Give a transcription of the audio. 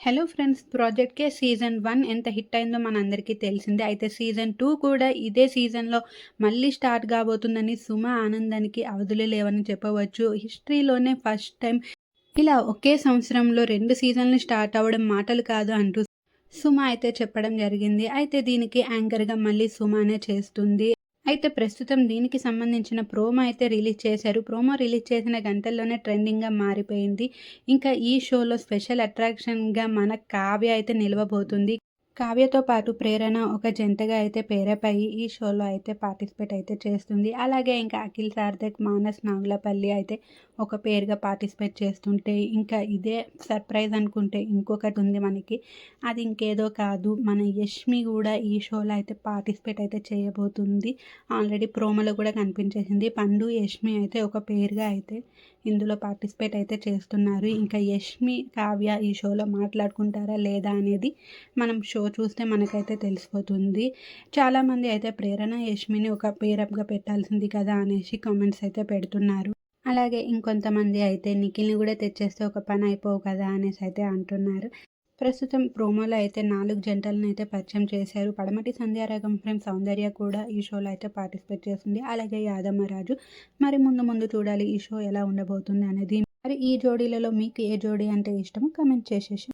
Hello friends project K season one hit hit అయిందో మనందరికీ తెలిసిందే. అయితే సీజన్ టూ కూడా ఇదే సీజన్లో మళ్ళీ స్టార్ట్ కాబోతుందని సుమ ఆనందానికి అవధులు లేవని చెప్పవచ్చు. హిస్టరీలోనే ఫస్ట్ టైం ఇలా ఒకే సంవత్సరంలో రెండు సీజన్లు స్టార్ట్ అవ్వడం మాటలు కాదు అంటూ సుమ అయితే చెప్పడం జరిగింది. అయితే దీనికి యాంకర్గా మళ్ళీ సుమానే చేస్తుంది. అయితే ప్రస్తుతం దీనికి సంబంధించిన ప్రోమో అయితే రిలీజ్ చేశారు. ప్రోమో రిలీజ్ చేసిన గంటల్లోనే ట్రెండింగ్గా మారిపోయింది. ఇంకా ఈ షోలో స్పెషల్ అట్రాక్షన్గా మన కావ్య అయితే నిలవబోతుంది. కావ్యతో పాటు ప్రేరణ ఒక జంటగా అయితే పేరపై ఈ షోలో అయితే పార్టిసిపేట్ అయితే చేస్తుంది. అలాగే ఇంకా అఖిల్ సార్థక్ మానస్ నాగులపల్లి అయితే ఒక పేరుగా పార్టిసిపేట్ చేస్తుంటే ఇంకా ఇదే సర్ప్రైజ్ అనుకుంటే ఇంకొకటి ఉంది మనకి. అది ఇంకేదో కాదు. మన యష్మి కూడా ఈ షోలో అయితే పార్టిసిపేట్ అయితే చేయబోతుంది. ఆల్రెడీ ప్రోమోలో కూడా కనిపించేసింది. పండు యష్మి అయితే ఒక పేరుగా అయితే ఇందులో పార్టిసిపేట్ అయితే చేస్తున్నారు. ఇంకా యష్మి కావ్య ఈ షోలో మాట్లాడుకుంటారా లేదా అనేది మనం షో చూస్తే మనకైతే తెలిసిపోతుంది. చాలామంది అయితే ప్రేరణ యష్మిని ఒక పేరప్గా పెట్టాల్సింది కదా అనేసి కామెంట్స్ అయితే పెడుతున్నారు. అలాగే ఇంకొంతమంది అయితే నిఖిల్ని కూడా తెచ్చేస్తే ఒక పని అయిపోవు కదా అనేసి అయితే అంటున్నారు. ప్రస్తుతం ప్రోమోలో అయితే నాలుగు జంటలను అయితే పరిచయం చేశారు. పడమటి సంధ్యారాగం ఫ్రేమ్ సౌందర్య కూడా ఈ షోలో అయితే పార్టిసిపేట్ చేస్తుంది. అలాగే యాదమ్మరాజు మరి ముందు ముందు చూడాలి ఈ షో ఎలా ఉండబోతుంది అనేది. మరి ఈ జోడీలలో మీకు ఏ జోడీ అంటే ఇష్టమో కమెంట్ చేసేసి